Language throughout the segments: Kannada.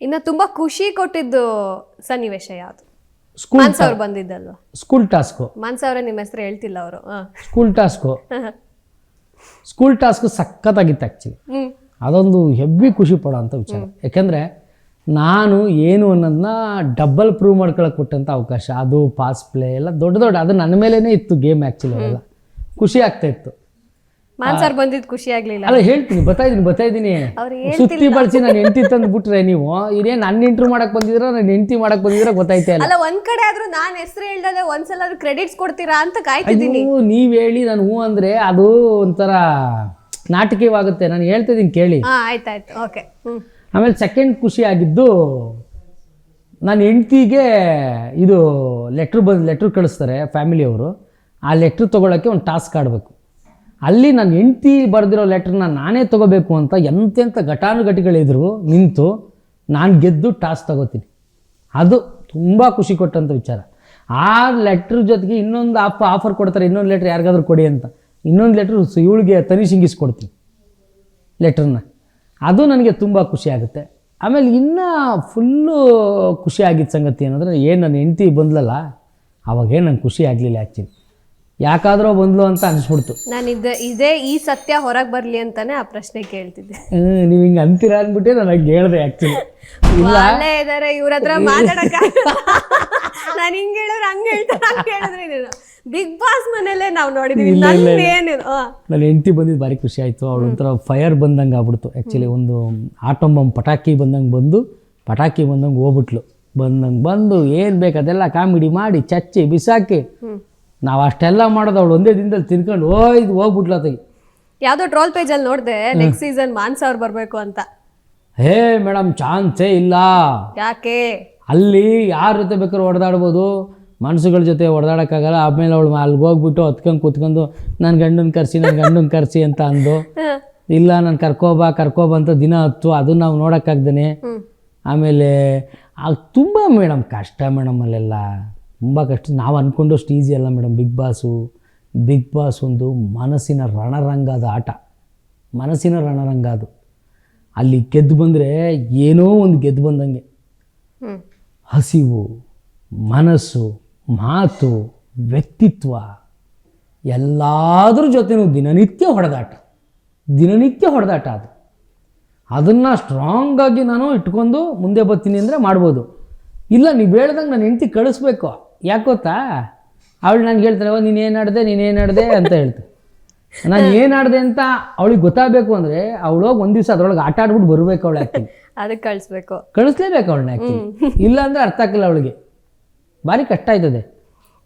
ಇನ್ನ ತುಂಬಾ ಖುಷಿ ಕೊಟ್ಟಿದ್ದು ಸನ್ನಿವೇಶ ಯಾವುದು? ಸ್ಕೂಲ್ ಮಾನ್ಸ ಅವ್ರು ಬಂದಿದ್ದಲ್ವಾ? School task. ಮಾನ್ಸ್ ಅವರೇ ನಿಮ್ಮ ಹೆಸರು ಹೇಳ್ತಿಲ್ಲ ಅವರು. School task. ಸ್ಕೂಲ್ ಟಾಸ್ಕ್ ಸಖತ್ತಾಗಿತ್ತು ಆ್ಯಕ್ಚುಲಿ ಹ್ಮ್. ಅದೊಂದು ಹೆವಿ ಖುಷಿ ಪಡೋ ಅಂತ ವಿಚಾರ. ಯಾಕೆಂದರೆ ನಾನು ಏನು ಅನ್ನೋದನ್ನ ಡಬ್ಬಲ್ ಪ್ರೂವ್ ಮಾಡ್ಕೊಳಕ್ಕೆ ಕೊಟ್ಟಂಥ ಅವಕಾಶ. ಅದು ಪಾಸ್ ಪ್ಲೇ ಎಲ್ಲ ದೊಡ್ಡ ದೊಡ್ಡ ಅದು ನನ್ನ ಮೇಲೇ ಇತ್ತು ಗೇಮ್ ಆ್ಯಕ್ಚುಲಿ ಅವೆಲ್ಲ. ಖುಷಿ ಆಗ್ತಾ ಇತ್ತು. ಮಾನ್ಸ ಬಂದಿದ್ ಬಂದಿದ್ದು ಖುಷಿ ಆಗ್ಲಿಲ್ಲ. ಅಲ್ಲ ಹೇಳ್ತೀನಿ ಬತ್ತಾ ಇದ್ದೀನಿ ಬತ್ತಾ ಇದೀನಿ ಸುತ್ತಿ ಬಳಸಿ ನಾನು ಹೆಂಡತಿ ತಂದು ಬಿಟ್ರೆ ನೀವು. ಇದೇ ನನ್ನ ಇಂಟ್ರೂ ಮಾಡಕ್ ಬಂದಿದ್ರ ನನ್ನ ಹೆಂಡತಿ ಮಾಡಕ್ ಬಂದಿದ್ರ ಗೊತ್ತಾಯ್ತಾ ಇಲ್ಲ. ಅಲ್ಲ ಒಂದ್ ಕಡೆ ಆದ್ರೂ ನಾನ್ ಹೆಸರು ಹೇಳ್ದಲೆ ಒಂದ್ಸಲ ಕ್ರೆಡಿಟ್ಸ್ ಕೊಡ್ತೀರಾ ಅಂತ ಕಾಯ್ತಿದ್ದೀನಿ. ನೀವ್ ಹೇಳಿ ನಾನು ಹೂ ಅಂದ್ರೆ ಅದು ಒಂಥರ ನಾಟಕೀಯವಾಗುತ್ತೆ. ನಾನು ಹೇಳ್ತಾ ಇದ್ದೀನಿ ಕೇಳಿ ಆಯ್ತಾಯ್ತು ಓಕೆ. ಆಮೇಲೆ ಸೆಕೆಂಡ್ ಖುಷಿ ಆಗಿದ್ದು ನನ್ನ ಹೆಂಡ್ತಿಗೆ ಇದು ಲೆಟ್ರ್ ಬಂದು ಲೆಟ್ರ್ ಕಳಿಸ್ತಾರೆ ಫ್ಯಾಮಿಲಿಯವರು ಆ ಲೆಟ್ರ್ ತೊಗೊಳಕ್ಕೆ ಒಂದು ಟಾಸ್ಕ್ ಆಡಬೇಕು. ಅಲ್ಲಿ ನನ್ನ ಹೆಂಡತಿ ಬರೆದಿರೋ ಲೆಟ್ರನ್ನ ನಾನೇ ತೊಗೋಬೇಕು ಅಂತ ಎಂತೆಂಥ ಘಟಾನುಘಟಿಗಳಿದ್ರು ನಿಂತು ನಾನು ಗೆದ್ದು ಟಾಸ್ ತಗೋತೀನಿ. ಅದು ತುಂಬ ಖುಷಿ ಕೊಟ್ಟಂಥ ವಿಚಾರ. ಆ ಲೆಟ್ರ್ ಜೊತೆಗೆ ಇನ್ನೊಂದು ಆಫ್ ಆಫರ್ ಕೊಡ್ತಾರೆ, ಇನ್ನೊಂದು ಲೆಟ್ರ್ ಯಾರಿಗಾದ್ರೂ ಕೊಡಿ ಅಂತ. ಇನ್ನೊಂದು ಲೆಟ್ರ್ ಇವಳಿಗೆ ತನಿಸಿಂಗಿಸ್ಕೊಡ್ತೀನಿ ಲೆಟ್ರನ್ನ ಅದು ನನಗೆ ತುಂಬ ಖುಷಿ ಆಗುತ್ತೆ. ಆಮೇಲೆ ಇನ್ನೂ ಫುಲ್ಲು ಖುಷಿ ಆಗಿದ್ದ ಸಂಗತಿ ಏನಂದರೆ ಏನು ನನ್ನ ಹೆಂಡ್ತಿ ಬಂದ್ಲಲ್ಲ, ಅವಾಗೇನು ನಂಗೆ ಖುಷಿ ಆಗಲಿಲ್ಲ ಆ್ಯಕ್ಚುಲಿ ಯಾಕಾದ್ರೂ ಬಂದ್ಲು ಅಂತ ಅನ್ಸ್ಬಿಡ್ತು. ನಾನು ಇದೇ ಇದೇ ಈ ಸತ್ಯ ಹೊರಗೆ ಬರಲಿ ಅಂತಾನೆ ಆ ಪ್ರಶ್ನೆ ಕೇಳ್ತಿದ್ದೆ. ನೀವು ಹಿಂಗೆ ಅಂತೀರಾ ಅಂದ್ಬಿಟ್ಟೆ ನನಗೆ ಹೇಳ್ದೆ ಆಕ್ಚುಲಿ ಅಲ್ಲೇ ಇದಾರೆ ಇವ್ರ ಹತ್ರ ಮಾತಾಡಕ ನಾನು ಹಿಂಗ್ ಹೇಳಿದ್ರೆ ಹಂಗ್ ಹೇಳ್ತಾರೆ ಹಂಗ್ ಹೇಳಿದ್ರೆ ಬಿಗ್ ಬಾಸ್ ಮನೇಲೆ ನಾವು ನೋಡಿದೀವಿ ನನ್ನೇನು ನನ್ನ ಹೆಂಡ್ತಿ ಬಂದಿದ್ದು ಭಾರಿ ಖುಷಿ ಆಯಿತು. ಅವಳು ಒಂಥರ ಫೈರ್ ಬಂದಂಗೆ ಆಗ್ಬಿಡ್ತು. ಆ್ಯಕ್ಚುಲಿ ಒಂದು ಆಟೋ ಬಾಂಬ್ ಪಟಾಕಿ ಬಂದಂಗೆ ಬಂದು ಪಟಾಕಿ ಬಂದಂಗೆ ಹೋಗ್ಬಿಟ್ಲು. ಬಂದಂಗೆ ಬಂದು ಏನು ಬೇಕು ಅದೆಲ್ಲ ಕಾಮಿಡಿ ಮಾಡಿ ಚಚ್ಚಿ ಬಿಸಾಕಿ. ಹ್ಮ್. ನಾವು ಅಷ್ಟೆಲ್ಲ ಮಾಡೋದು ಅವಳು ಒಂದೇ ದಿನದಲ್ಲಿ ತಿನ್ಕೊಂಡು ಓ ಇದು ಅತಗಿ ಯಾವ್ದೋ ಟ್ರೋಲ್ ಪೇಜ್ ಅಲ್ಲಿ ನೋಡ್ದೆ ನೆಕ್ಸ್ಟ್ ಸೀಸನ್ ಮಾನ್ಸ ಅವ್ರು ಬರಬೇಕು ಅಂತ. ಹೇ ಮೇಡಮ್ ಚಾನ್ಸೇ ಇಲ್ಲ. ಯಾಕೆ? ಅಲ್ಲಿ ಯಾರ ಜೊತೆ ಬೇಕಾದ್ರೂ ಹೊಡೆದಾಡ್ಬೋದು ಮನ್ಸುಗಳ ಜೊತೆ ಹೊಡೆದಾಡೋಕ್ಕಾಗಲ್ಲ ಆಮೇಲೆ ಅವಳು ಅಲ್ಲಿಗೆ ಹೋಗ್ಬಿಟ್ಟು ಹತ್ಕೊಂಡು ಕುತ್ಕೊಂಡು ನನ್ನ ಗಂಡನ ಕರೆಸಿ ನನ್ನ ಗಂಡನ ಕರೆಸಿ ಅಂತ ಅಂದು. ಇಲ್ಲ ನಾನು ಕರ್ಕೋಬಾ ಕರ್ಕೋಬ ಅಂತ ದಿನ ಹತ್ತು ಅದನ್ನ ನಾವು ನೋಡೋಕ್ಕಾಗ್ದೇ ಆಮೇಲೆ ಅದು ತುಂಬ ಮೇಡಮ್ ಕಷ್ಟ ಮೇಡಮ್ ಅಲ್ಲೆಲ್ಲ. ತುಂಬ ಕಷ್ಟ. ನಾವು ಅಂದ್ಕೊಂಡಷ್ಟು ಈಸಿ ಅಲ್ಲ madam big boss big boss ಒಂದು ಮನಸ್ಸಿನ ರಣರಂಗದ ಆಟ. ಮನಸ್ಸಿನ ರಣರಂಗ ಅದು. ಅಲ್ಲಿ ಗೆದ್ದು ಬಂದರೆ ಏನೋ ಒಂದು ಗೆದ್ದು ಬಂದಂಗೆ. ಹಸಿವು ಮನಸ್ಸು ಮಾತು ವ್ಯಕ್ತಿತ್ವ ಎಲ್ಲದರ ಜೊತೆನೂ ದಿನನಿತ್ಯ ಹೊಡೆದಾಟ. ದಿನನಿತ್ಯ ಹೊಡೆದಾಟ ಅದು. ಅದನ್ನು ಸ್ಟ್ರಾಂಗಾಗಿ ನಾನು ಇಟ್ಕೊಂಡು ಮುಂದೆ ಬರ್ತೀನಿ ಅಂದರೆ ಮಾಡ್ಬೋದು. ಇಲ್ಲ ನೀವು ಹೇಳ್ದಂಗೆ ನಾನು ಹೆಂಡ್ತಿ ಕಳಿಸ್ಬೇಕು. ಯಾಕೆ ಗೊತ್ತಾ? ಅವಳು ನನಗೆ ಹೇಳ್ತಾಳೆ ಓ ನೀನು ಏನಾಡ್ದೆ ನೀನು ಏನಾಡ್ದೆ ಅಂತ ಹೇಳ್ತಾರೆ ನಾನು ಏನು ಆಡ್ದೆ ಅಂತ ಅವಳಿಗೆ ಗೊತ್ತಾಗಬೇಕು ಅಂದರೆ ಅವಳು ಹೋಗಿ ಒಂದು ದಿವಸ ಅದ್ರೊಳಗೆ ಆಟ ಆಡ್ಬಿಟ್ಟು ಬರಬೇಕು ಅವಳು ಆ್ಯಕ್ಟಿಂಗ್ ಅದಕ್ಕೆ ಕಳಿಸ್ಬೇಕು. ಕಳಿಸ್ಲೇಬೇಕು ಅವಳನ್ನ ಆ್ಯಕ್ಚುಲಿ ಇಲ್ಲ ಅಂದರೆ ಅರ್ಥ ಆಗಿಲ್ಲ ಅವಳಿಗೆ. ಭಾರಿ ಕಷ್ಟ ಆಯ್ತದೆ.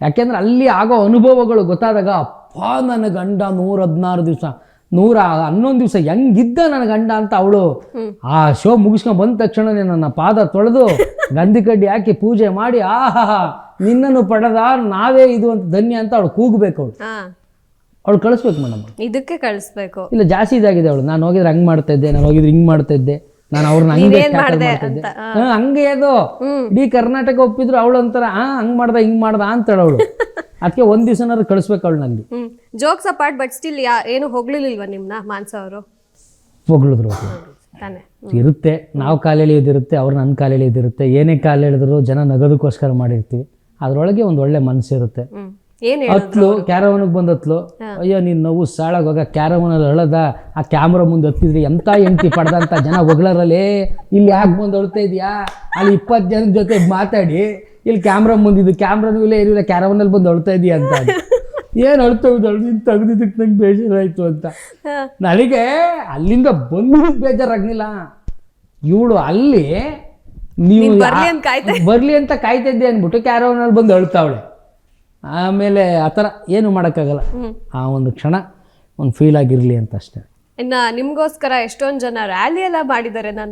ಯಾಕೆಂದ್ರೆ ಅಲ್ಲಿ ಆಗೋ ಅನುಭವಗಳು ಗೊತ್ತಾದಾಗ ಅಪ್ಪ ನನ್ನ ಗಂಡ ನೂರ ಹದಿನಾರು ದಿವಸ ನೂರ ಹನ್ನೊಂದು ದಿವಸ ಹೆಂಗಿದ್ದ ನನ್ನ ಗಂಡ ಅಂತ ಅವಳು. ಆ ಶೋ ಮುಗಿಸ್ಕೊಂಡು ಬಂದ ತಕ್ಷಣನೇ ನನ್ನ ಪಾದ ತೊಳೆದು ಗಂಧಿ ಕಡ್ಡಿ ಹಾಕಿ ಪೂಜೆ ಮಾಡಿ ಆಹಾ ನಿನ್ನನ್ನು ಪಡೆದ ನಾವೇ ಇದು ಅಂತ ಧನ್ಯ ಅಂತ ಅವಳು ಕೂಗ್ಬೇಕು ಅವಳು. ಹಾ. ಅವಳು ಕಳಿಸ್ಬೇಕು ಮೇಡಮ್ ಇದಕ್ಕೆ ಕಳಿಸ್ಬೇಕು. ಇಲ್ಲ ಜಾಸ್ತಿ ಇದಾಗಿದೆ ಅವಳು. ನಾನು ಹೋಗಿದ್ರೆ ಹಂಗ್ ಮಾಡ್ತಾ ಇದ್ದೆ ನಾನು ಹೋಗಿದ್ರೆ ಹಿಂಗ್ ಮಾಡ್ತಾ ಇದ್ದೆ ನಾನು ಅವ್ರನ್ನ ಹಂಗೆ ಹಾ, ಹಂಗೆ ಅದು. ಇಡೀ ಕರ್ನಾಟಕ ಒಪ್ಪಿದ್ರು ಅವಳು ಅಂತಾರ ಆ ಹಂಗ್ ಮಾಡ್ದ ಹಿಂಗ್ ಮಾಡ್ದ ಅಂತ ಅವಳು. ಅದಕ್ಕೆ ಒಂದ್ ದಿವಸನಾದ್ರು ಕಳಿಸ್ಬೇಕು ಅವಳು ಅಲ್ಲಿ ಹ್ಮ್. Jokes apart but still ya ಏನು ಹೊಗಳಿಲ್ವಾ ನಿಮ್ನ ಮಾನ್ಸ ಅವರು? ಹೊಗಳಿದ್ರು ತಾನೆ. ಇರುತ್ತೆ. ನಾವು ಕಾಲೇಲಿ ಇದಿರುತ್ತೆ ಅವ್ರು ನನ್ನ ಕಾಲೇಲಿ ಇದಿರುತ್ತೆ. ಏನೇ ಕಾಲು ಜನ ನಗದಕ್ಕೋಸ್ಕರ ಮಾಡಿರ್ತೀವಿ. ಅದ್ರೊಳಗೆ ಒಂದು ಒಳ್ಳೆ ಮನಸ್ಸಿರುತ್ತೆ ಹತ್ಲು ಕ್ಯಾರವನಿಗೆ ಬಂದು ಹತ್ಲು ಅಯ್ಯೋ ನೀನು ನೋವು ಸಾಳಾಗೋಗ ಕ್ಯಾರವನಲ್ಲಿ ಅಳದ ಆ ಕ್ಯಾಮ್ರಾ ಮುಂದೆ ಹತ್ತಿದ್ರಿ ಎಂತ ಎಂಟಿ ಪಡೆದಂತ ಜನ ಹೊಗಳರಲ್ಲಿ ಇಲ್ಲಿ ಯಾಕೆ ಬಂದು ಅಳ್ತಾ ಇದೆಯಾ? ಅಲ್ಲಿ ಇಪ್ಪತ್ತು ಜನ ಜೊತೆ ಮಾತಾಡಿ ಇಲ್ಲಿ ಕ್ಯಾಮ್ರಾ ಮುಂದಿದ್ದು ಕ್ಯಾಮ್ರಾನೂ ಇಲ್ಲ ಏನಿಲ್ಲ ಕ್ಯಾರವನಲ್ಲಿ ಬಂದು ಅಳ್ತಾ ಇದೀಯ ಅಂತ ಏನು ಅಳ್ತಾ ಇದ್ದಳು ನೀನು ತೆಗ್ದಿದ್ದಕ್ಕೆ ನಂಗೆ ಬೇಜಾರಾಯಿತು ಅಂತ. ನನಗೆ ಅಲ್ಲಿಂದ ಬಂದು ಬೇಜಾರಾಗ್ಲಿಲ್ಲ. ಇವಳು ಅಲ್ಲಿ ನೀವು ಬರಲಿ ಅಂತ ಕಾಯ್ತಾ ಬರ್ಲಿ ಅಂತ ಕಾಯ್ತಾ ಇದ್ದೆ ಅಂದ್ಬಿಟ್ಟು ಕ್ಯಾರವನಲ್ಲಿ ಬಂದು ಅಳ್ತಾವಳೆ. ಆಮೇಲೆ ಆ ಥರ ಏನು ಮಾಡೋಕ್ಕಾಗಲ್ಲ. ಆ ಒಂದು ಕ್ಷಣ ಒಂದು ಫೀಲ್ ಆಗಿರಲಿ ಅಂತ ಅಷ್ಟೇ. ಇನ್ನು ನಿಮಗೋಸ್ಕರ ಎಷ್ಟೊಂದು ಜನ ರ್ಯಾಲಿ ಎಲ್ಲ ಮಾಡಿದ್ದಾರೆ. ನಾನು